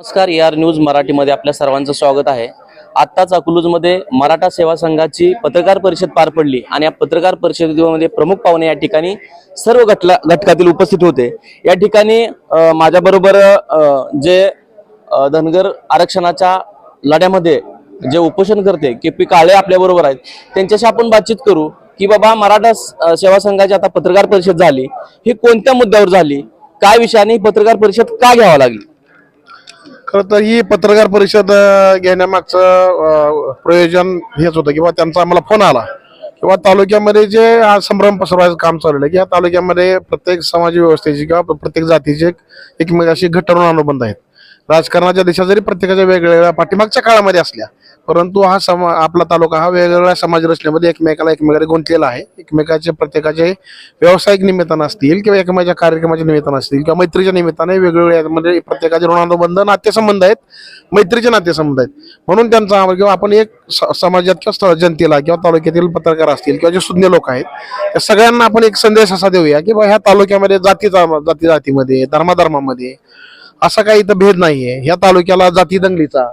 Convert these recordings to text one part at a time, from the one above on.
नमस्कार A R news मराठीमध्ये आपल्या सर्वांचं स्वागत आहे. आत्ताच अकलूजमध्ये मराठा सेवा संघाची पत्रकार परिषद पार पडली आणि या पत्रकार परिषदेमध्ये प्रमुख पाहुणे या ठिकाणी सर्व घटला घटकातील उपस्थित होते. या ठिकाणी माझ्याबरोबर जे धनगर आरक्षणाच्या लढ्यामध्ये जे उपोषण करते के पी काळे आपल्याबरोबर आहेत त्यांच्याशी आपण बातचीत करू की बाबा मराठा सेवा संघाची आता पत्रकार परिषद झाली. ही कोणत्या मुद्द्यावर झाली? काय विषयाने ही पत्रकार परिषद का घ्यावा लागली? खर तर ही पत्रकार परिषद घेण्यामागचं प्रयोजन हेच होतं किंवा त्यांचा आम्हाला फोन आला. किंवा तालुक्यामध्ये जे हा संभ्रम पसरवायचं काम चाललेलं आहे की या तालुक्यामध्ये प्रत्येक समाज व्यवस्थेची किंवा प्रत्येक जातीचे एक- एकमेकाशी घट्ट अनुबंध आहेत. राजकारणाच्या दिशा जरी प्रत्येकाच्या वेगवेगळ्या पाठीमागच्या काळामध्ये असल्या परंतु हा समा आपला तालुका हा वेगवेगळ्या समाज रचनेमध्ये एकमेकाला एकमेकाला गुंतलेला आहे. एकमेकाचे प्रत्येकाचे व्यावसायिक निमित्तानं असतील किंवा एकमेकाच्या कार्यक्रमाच्या निमित्तानं असतील किंवा मैत्रीच्या निमित्ताने वेगवेगळ्या म्हणजे प्रत्येकाचे ऋणानुबंध नातेसंबंध आहेत. मैत्रीचे नातेसंबंध आहेत. म्हणून त्यांचा आम्हाला किंवा आपण एक स- समाजात किंवा जनतेला किंवा तालुक्यातील पत्रकार असतील किंवा जे सुज्ञ लोक आहेत त्या सगळ्यांना आपण एक संदेश असा देऊया की बा ह्या तालुक्यामध्ये जातीचा जाती जातीमध्ये धर्माधर्मामध्ये असा काही इथं भेद नाहीये. ह्या तालुक्याला जाती दंगलीचा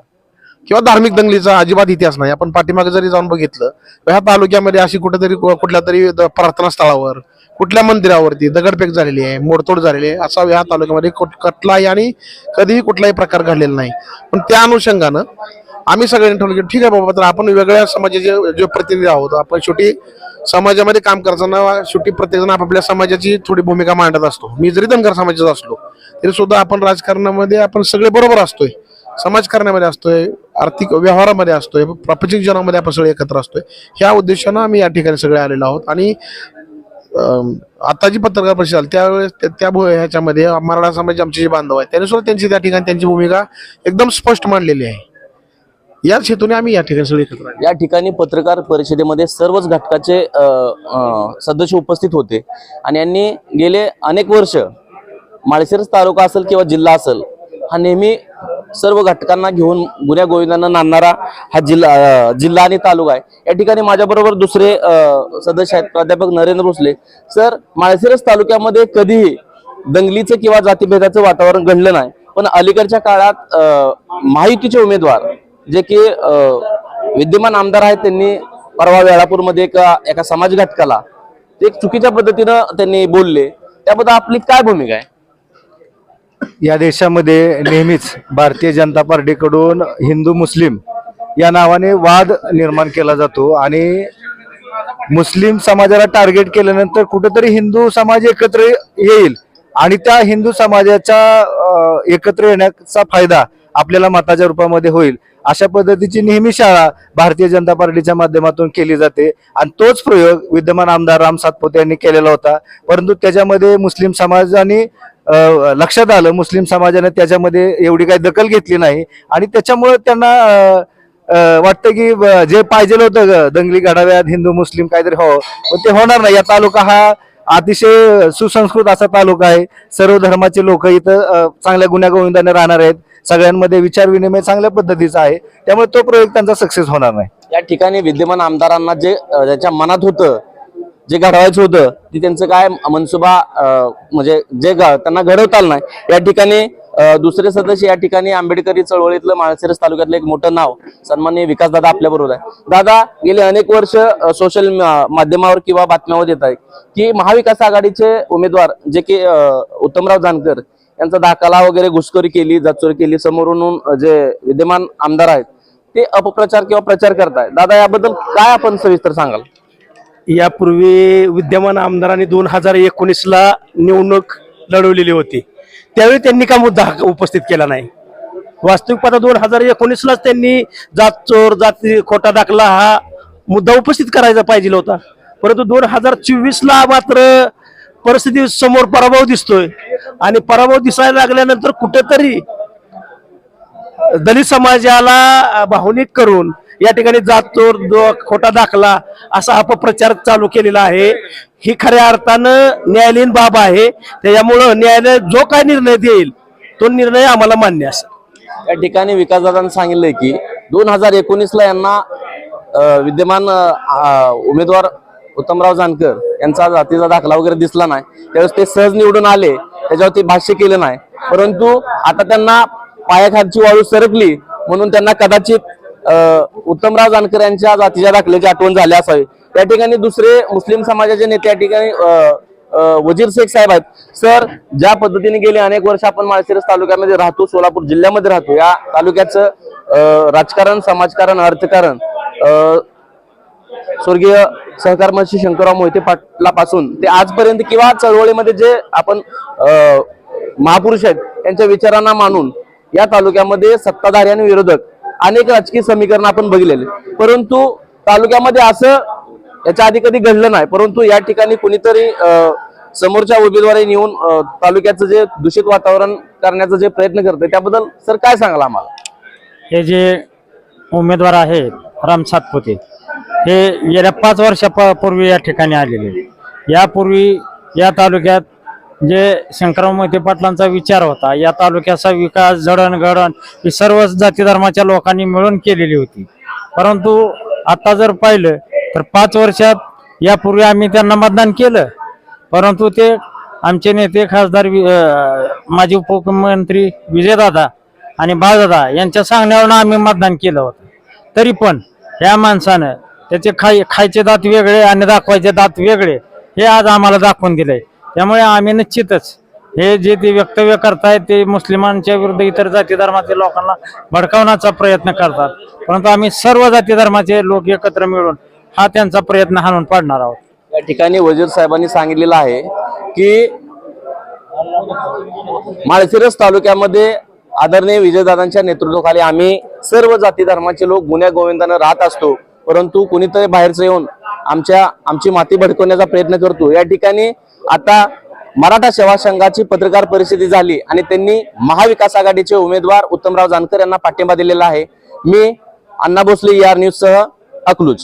किंवा धार्मिक दंगलीचा अजिबात इतिहास नाही. आपण पाठीमागे जरी जाऊन बघितलं तर ह्या तालुक्यामध्ये अशी कुठेतरी कुठल्या तरी प्रार्थना स्थळावर कुठल्या मंदिरावरती दगडफेक झालेली आहे मोडतोड झालेली आहे असा ह्या तालुक्यामध्ये कुठ- कुठलाही आणि कधीही कुठलाही प्रकार घडलेला नाही. पण त्या अनुषंगानं आम्ही सगळ्यांनी ठरवलं की ठीक आहे बाबा तर आपण वेगळ्या समाजाचे जे प्रतिनिधी आहोत आपण शेवटी समाजामध्ये काम करताना शेवटी प्रत्येकजण आपापल्या समाजाची थोडी भूमिका मांडत असतो. मी जरी धनगर समाजाचा असलो तरी सुद्धा आपण राजकारणामध्ये आपण सगळे बरोबर असतोय. समाजकारणामध्ये असतोय आर्थिक व्यवहारामध्ये असतोय प्रापंचिक जीवनामध्ये आपण सगळे एकत्र असतोय. ह्या उद्देशानं आम्ही या ठिकाणी सगळे आलेलो आहोत. आणि आता जी पत्रकार परिषद झाली त्यावेळेस त्या- ह्याच्यामध्ये मराठा समाज आमचे जे बांधव आहेत त्यांनी सुद्धा त्यांची त्या ठिकाणी त्यांची भूमिका एकदम स्पष्ट मांडलेली आहे. याच हेतूने आम्ही या ठिकाणी सगळे एकत्र आलो. या ठिकाणी पत्रकार परिषदेमध्ये सर्वच घटकाचे अ, अ, सदस्य उपस्थित होते. आणि यांनी गेले अनेक वर्ष माळशिरस तालुका असेल किंवा जिल्हा असेल हा नेहमी सर्व घटकांना घेऊन गुन्ह्या गोविंदांना नांदणारा हा जिल्हा अ, जिल्हा आणि तालुका आहे. या ठिकाणी माझ्याबरोबर दुसरे अ, सदस्य आहेत प्राध्यापक नरेंद्र भोसले. सर माळशिरस तालुक्यामध्ये कधीही दंगलीचं किंवा जातीभेदाचं वातावरण घडलं नाही. पण अलीकडच्या काळात अ, महायुतीचे उमेदवार जे की विद्यमान आमदार आहेत त्यांनी परवा वेळापूरमध्ये एका एका समाज घटकाला ते एक चुकीच्या पद्धतीनं त्यांनी बोलले. त्याबद्दल आपली काय भूमिका आहे? या देशामध्ये नेहमीच भारतीय जनता पार्टीकडून हिंदू मुस्लिम या नावाने वाद निर्माण केला जातो आणि मुस्लिम समाजाला टार्गेट केल्यानंतर कुठेतरी हिंदू समाज एकत्र येईल आणि त्या हिंदू समाजाच्या एकत्र येण्याचा फायदा आपल्याला मताच्या रूपामध्ये होईल. अशा पद्धतीची नेहमी शाळा भारतीय जनता पार्टीच्या माध्यमातून केली जाते. आणि तोच प्रयोग विद्यमान आमदार राम सातपुते यांनी केलेला होता. परंतु त्याच्यामध्ये मुस्लिम समाजाने लक्षात आलं मुस्लिम समाजाने त्याच्यामध्ये एवढी काही दखल घेतली नाही. आणि त्याच्यामुळे त्यांना वाटतं की ब- जे पाहिजे होतं दंगली घडाव्यात हिंदू मुस्लिम काहीतरी हो पण ते होणार नाही. या तालुका हा अतिशय सुसंस्कृत असा तालुका आहे. सर्व धर्माचे लोक इथं चांगल्या गुन्ह्यागोविंदाने राहणार आहेत. सगळ्यांमध्ये विचार विनिमय चांगल्या पद्धतीचा आहे. त्यामुळे तो प्रयोग त्यांचा सक्सेस होणार नाही. या ठिकाणी विद्यमान आमदारांना जे ज्याच्या मनात होतं जे घडवायचं होतं ते त्यांचं काय मनसुबा म्हणजे जे त्यांना घडवता आलं नाही. या ठिकाणी दुसरे सदस्य या ठिकाणी आंबेडकरी चळवळीतलं माळशिरस तालुक्यातलं एक मोठं नाव सन्माननीय विकास दादा आपल्या बरोबर आहे. दादा गेले अनेक वर्ष सोशल माध्यमावर किंवा बातम्यावर येत आहे की महाविकास आघाडीचे उमेदवार जे की उत्तमराव जानकर यांचा दाखला वगैरे घुसखोरी केली जाचोरी केली समोरून जे विद्यमान आमदार आहेत ते अपप्रचार किंवा प्रचार करताय दादा याबद्दल काय आपण सविस्तर सांगाल? यापूर्वी विद्यमान आमदारांनी दोन हजार एकोणीसला निवडणूक लढवलेली होती. त्यावेळी त्यांनी का मुद्दा उपस्थित केला नाही? वास्तविक पाहता दोन हजार एकोणीसलाच त्यांनी जात चोर जाती खोटा दाखला हा मुद्दा उपस्थित करायचा पाहिजे होता. परंतु दोन हजार चोवीसला मात्र परिस्थिती समोर पराभव दिसतोय. आणि पराभव दिसायला लागल्यानंतर कुठेतरी दलित समाजाला भावनिक करून या ठिकाणी जातचोर खोटा दाखला असा अपप्रचार चालू केलेला आहे. ही खऱ्या अर्थानं न्यायालयीन बाब आहे. त्याच्यामुळं न्यायालय जो काय निर्णय देईल तो निर्णय आम्हाला मान्य असेल या ठिकाणी विकासदादांनी सांगितलंय की दोन हजार एकोणीसला यांना विद्यमान उमेदवार उत्तमराव जानकर यांचा जातीचा दाखला वगैरे दिसला नाही. त्यावेळेस ते सहज निवडून आले. त्याच्यावरती भाष्य केलं नाही. परंतु आता त्यांना पायाखालची वाळू सरकली म्हणून त्यांना कदाचित उत्तमराव जानकर यांच्या जातीच्या दाखल्याची आठवण झाली असावी. या ठिकाणी दुसरे मुस्लिम समाजाचे नेते या ठिकाणी वजीर शेख साहेब आहेत. सर ज्या पद्धतीने गेले अनेक वर्ष आपण माळशिरस तालुक्यामध्ये राहतो सोलापूर जिल्ह्यामध्ये राहतो. या तालुक्याचं राजकारण समाजकारण अर्थकारण स्वर्गीय सहकार मंत्री शंकरराव मोहिते पाटलापासून ते आजपर्यंत किंवा चळवळीमध्ये जे आपण महापुरुष आहेत त्यांच्या विचारांना मानून या तालुक्यामध्ये सत्ताधारी आणि विरोधक अनेक राजकीय समीकरण आपण बघितलेले परंतु तालुक्यामध्ये असं याच्या आधी कधी घडलं नाही परंतु या ठिकाणी कुणीतरी समोरच्या उमेदवारी नेऊन तालुक्याचं जे दूषित वातावरण करण्याचा जे प्रयत्न करते त्याबद्दल सर काय सांगाल आम्हाला? हे जे उमेदवार आहेत राम सातपुते हे गेल्या पाच वर्षापूर्वी या ठिकाणी आलेले यापूर्वी या तालुक्यात जे शंकरराव मोहिते पाटलांचा विचार होता या तालुक्याचा विकास जडणघडण ही सर्वच जाती धर्माच्या लोकांनी मिळून केलेली होती. परंतु आता जर पाहिलं तर पाच वर्षात यापूर्वी आम्ही त्यांना मतदान केलं. परंतु ते आमचे नेते खासदार वि- माजी उपमुख्यमंत्री विजयदादा आणि बाळदादा यांच्या सांगण्यावरून आम्ही मतदान केलं होतं. तरी पण ह्या माणसानं त्याचे खाय खायचे दात वेगळे आणि दाखवायचे दात वेगळे हे आज आम्हाला दाखवून दिले त्यामुळे आम्ही निश्चितच हे जे ते वक्तव्य करतायत ते मुस्लिमांच्या विरुद्ध इतर जाती धर्मातील लोकांना भडकावण्याचा प्रयत्न करतात. परंतु आम्ही सर्व जाती धर्माचे लोक एकत्र मिळून हा त्यांचा प्रयत्न हाणून पाडणार आहोत. या ठिकाणी वजीर साहेबांनी सांगितलेलं आहे की माळशिरस तालुक्यामध्ये आदरणीय विजयदादांच्या नेतृत्वाखाली आम्ही सर्व जाती धर्माचे लोक गुन्ह्या गोविंदानं राहत असतो परंतु कुणीतरी बाहेरचं येऊन आमच्या आमची माती भडकवण्याचा प्रयत्न करतो. या ठिकाणी आता मराठा सेवा संघाची पत्रकार परिषदेची झाली आणि त्यांनी महाविकास आघाडीचे उमेदवार उत्तमराव जानकर यांना पाठिंबा दिलेला आहे. मी अण्णा भोसले यार न्यूज सह अकलूज.